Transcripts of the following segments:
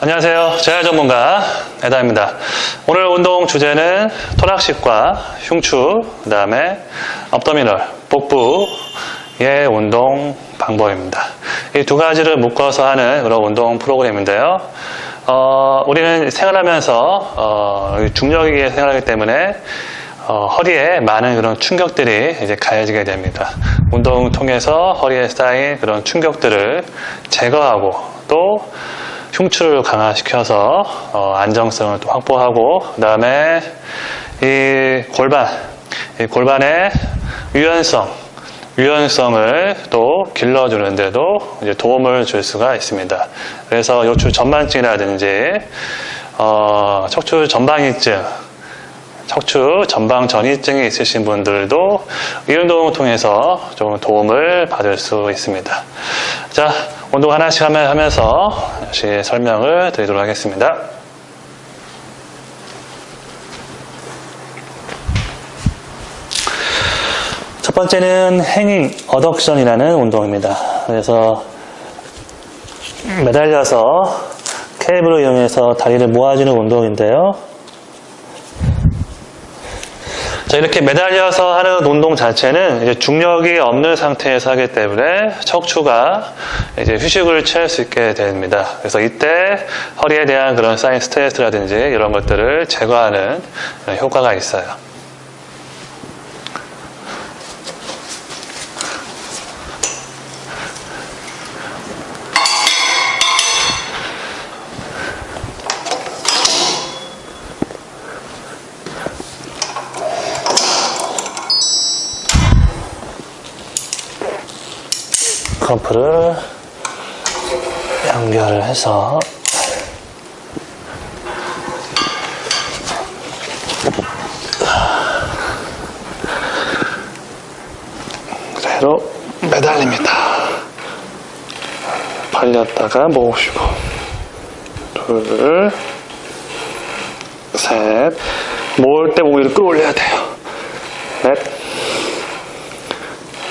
안녕하세요. 재활 전문가 에다입니다. 오늘 운동 주제는 토락식과 흉추, 그 다음에 업더미널, 복부의 운동 방법입니다. 이 두 가지를 묶어서 하는 그런 운동 프로그램인데요. 어, 우리는 생활하면서 어, 중력에 생활하기 때문에 어, 허리에 많은 그런 충격들이 이제 가해지게 됩니다. 운동을 통해서 허리에 쌓인 그런 충격들을 제거하고 또 흉추를 강화시켜서 어, 안정성을 또 확보하고 그 다음에 이 골반, 이 골반의 유연성, 유연성을 또 길러주는데도 이제 도움을 줄 수가 있습니다. 그래서 요추 전반증이라든지 어, 척추 전방위증, 척추 전방 전이증이 있으신 분들도 이 운동을 통해서 좀 도움을 받을 수 있습니다. 자, 운동 하나씩 하면- 하면서 다시 설명을 드리도록 하겠습니다. 첫 번째는 행잉 어덕션이라는 운동입니다. 그래서 매달려서 케이블을 이용해서 다리를 모아주는 운동인데요. 자, 이렇게 매달려서 하는 운동 자체는 이제 중력이 없는 상태에서 하기 때문에 척추가 이제 휴식을 취할 수 있게 됩니다. 그래서 이때 허리에 대한 그런 쌓인 스트레스라든지 이런 것들을 제거하는 효과가 있어요. 컴프를 연결을 해서 그대로 매달립니다. 벌렸다가 모으시고 둘, 셋, 모을 때 몸 위로 끌어올려야 돼요. 넷,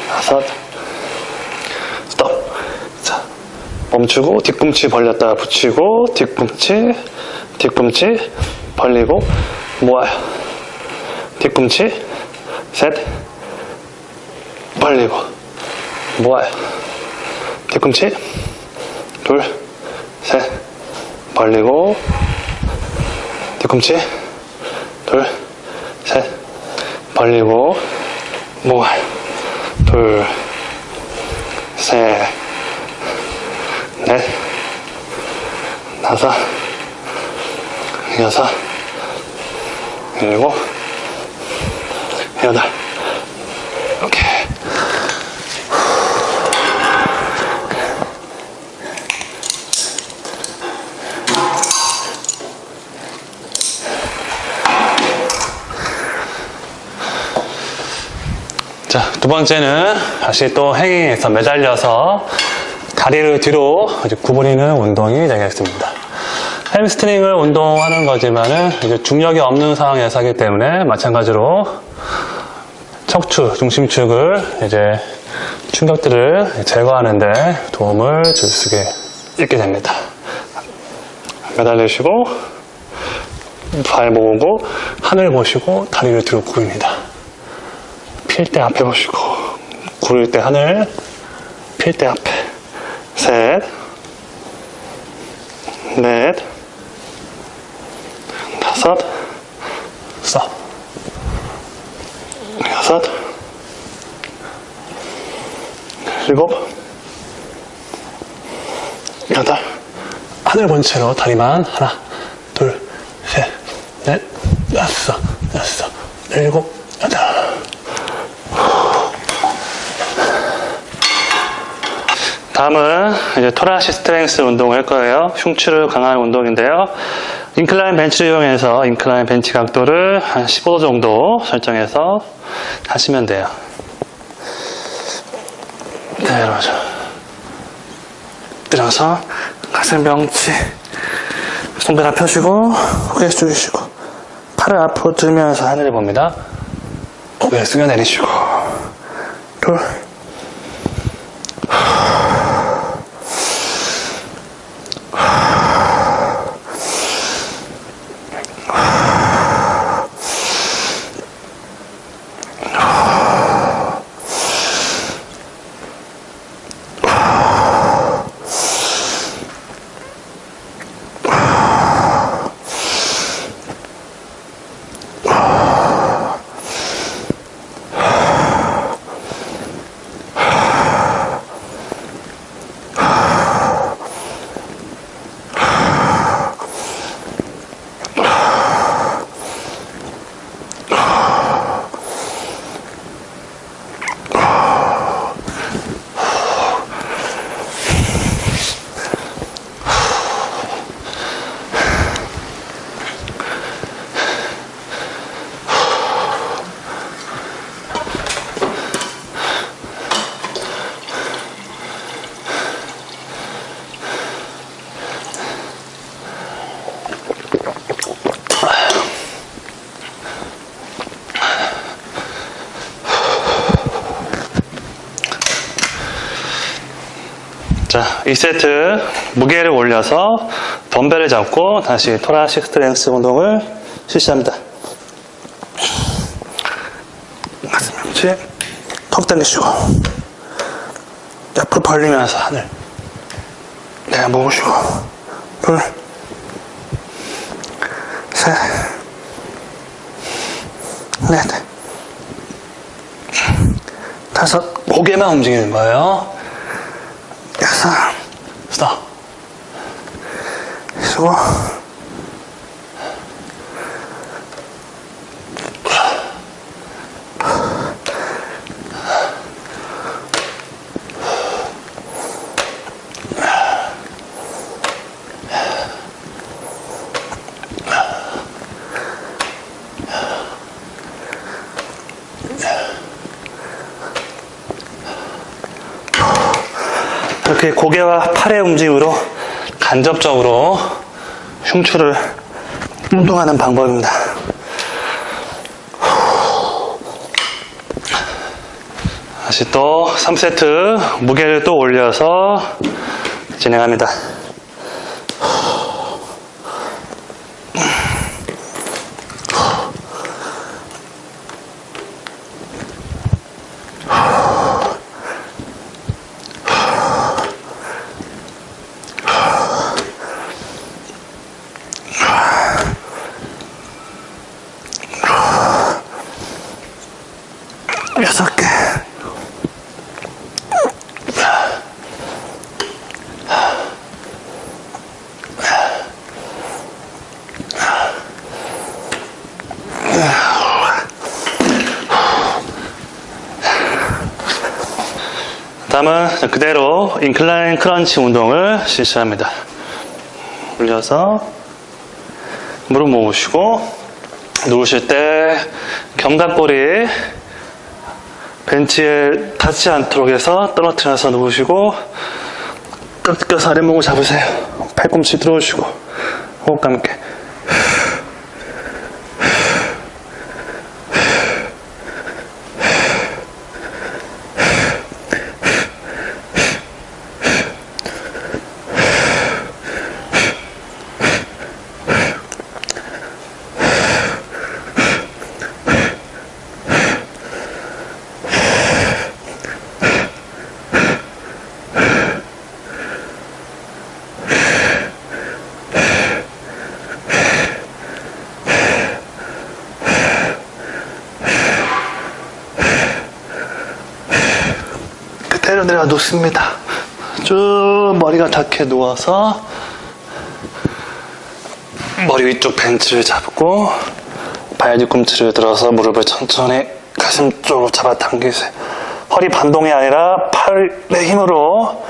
다섯, 스톱. 자, 멈추고 뒤꿈치 벌렸다가 붙이고 뒤꿈치, 뒤꿈치 벌리고 모아요. 뒤꿈치 셋 벌리고 모아요. 뒤꿈치 둘, 셋 벌리고 뒤꿈치 둘, 셋 벌리고 모아요. 둘, 셋, 넷, 다섯, 여섯, 일곱, 여덟. 오케이. 자, 두 번째는 다시 또 행위에서 매달려서 다리를 뒤로 구부리는 운동이 되겠습니다. 햄스트링을 운동하는 거지만은 이제 중력이 없는 상황에서 하기 때문에 마찬가지로 척추, 중심축을 이제 충격들을 제거하는데 도움을 줄 수 있게 됩니다. 매달리시고 발 모으고 하늘 보시고 다리를 뒤로 구릅니다. 필 때 앞에 보시고 구를 때 하늘 필 때 앞에 셋 넷, 다섯, 써, 여섯, 일곱, 여덟, 하늘 본 채로 다리만 하나, 둘, 셋, 넷, 다섯, 여섯, 일곱, 여덟. 다음은 이제 토라시 스트렝스 운동을 할 거예요. 흉추를 강화하는 운동인데요. 인클라인 벤치를 이용해서 인클라인 벤치 각도를 한 15도 정도 설정해서 하시면 돼요. 내려오죠. 들어서 가슴 명치 손배나 펴시고 고개 숙이시고 팔을 앞으로 들면서 하늘을 봅니다. 고개 숙여 내리시고 둘 자, 2세트 무게를 올려서 덤벨을 잡고 다시 토라식 스트렝스 운동을 실시합니다. 가슴 명치, 턱 당기시고 옆으로 벌리면서 하늘 내가 모으시고 둘, 셋, 넷, 다섯 고개만 움직이는 거예요. 여섯, 스톱. 수고. 이렇게 고개와 팔의 움직임으로 간접적으로 흉추를 운동하는 방법입니다. 다시 또 3세트 무게를 또 올려서 진행합니다. 다음은 그대로 인클라인 크런치 운동을 실시합니다. 올려서 무릎 모으시고 누우실 때 견갑골이 벤치에 닿지 않도록 해서 떨어뜨려서 누우시고 꺾여서 아랫목을 잡으세요. 팔꿈치 들어오시고 호흡과 함께 내려 눕습니다. 쭉 머리가 닿게 누워서 머리 위쪽 벤치를 잡고 발 뒤꿈치를 들어서 무릎을 천천히 가슴 쪽으로 잡아당기세요. 허리 반동이 아니라 팔의 힘으로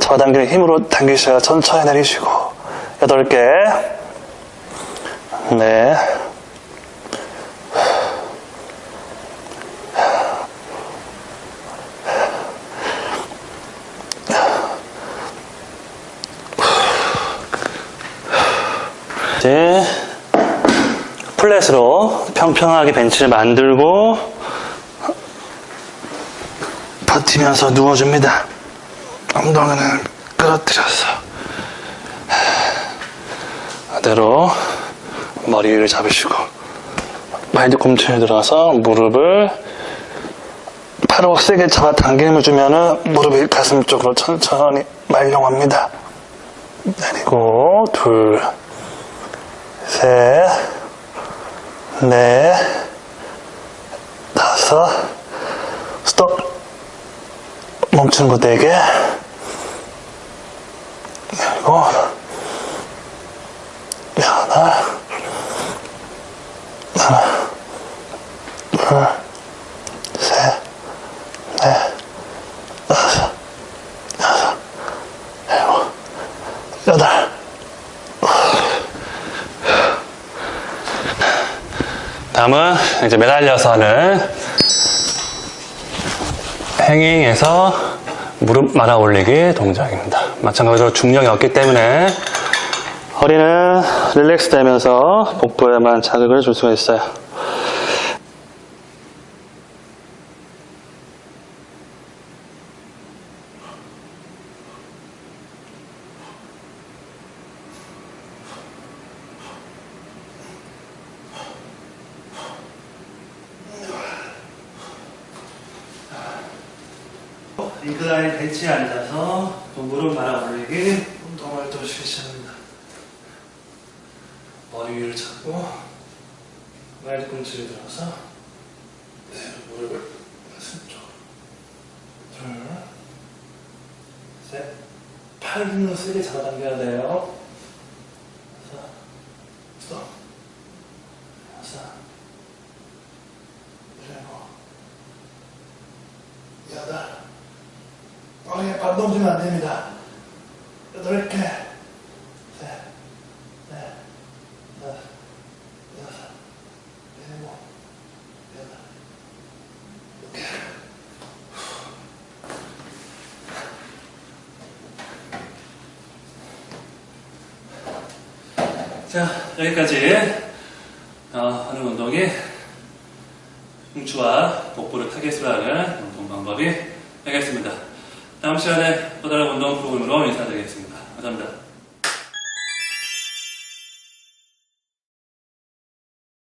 잡아당기는 힘으로 당기셔야 천천히 내리시고 여덟 개 네. 플랫으로 평평하게 벤치를 만들고 버티면서 누워줍니다. 엉덩이는 끌어들여서 그대로 머리를 잡으시고 발 뒤꿈치를 들어서 무릎을 팔을 세게 잡아 당김을 주면은 무릎이 가슴 쪽으로 천천히 말려옵니다. 내리고 둘 셋, 넷, 다섯, 스톱. 멈추는 거네 개. 그리고, 하나, 하나, 둘, 셋, 넷, 다섯, 여섯, 일곱, 여덟. 다음은 이제 매달려서 하는 행잉에서 무릎 말아 올리기 동작입니다. 마찬가지로 중력이 없기 때문에 허리는 릴렉스 되면서 복부에만 자극을 줄 수가 있어요. 인클라인 벤치에 앉아서 또 무릎 말아 올리기 운동을 또 실시합니다. 머리 위를 잡고 말꿈치를 들어서 네, 무릎을 가슴 쪽 둘, 셋, 팔 힘으로 세게 잡아당겨야 돼요. 다섯, 여섯, 일곱, 여덟, 반동 주면 안 됩니다. 여섯, 일곱, 여덟, 개. 자, 여기까지 어, 하는 운동이 흉추와 복부를 타겟으로 하는 운동 방법이 되겠습니다. 다음 시간에 또 다른 운동 프로그램으로 인사드리겠습니다. 감사합니다.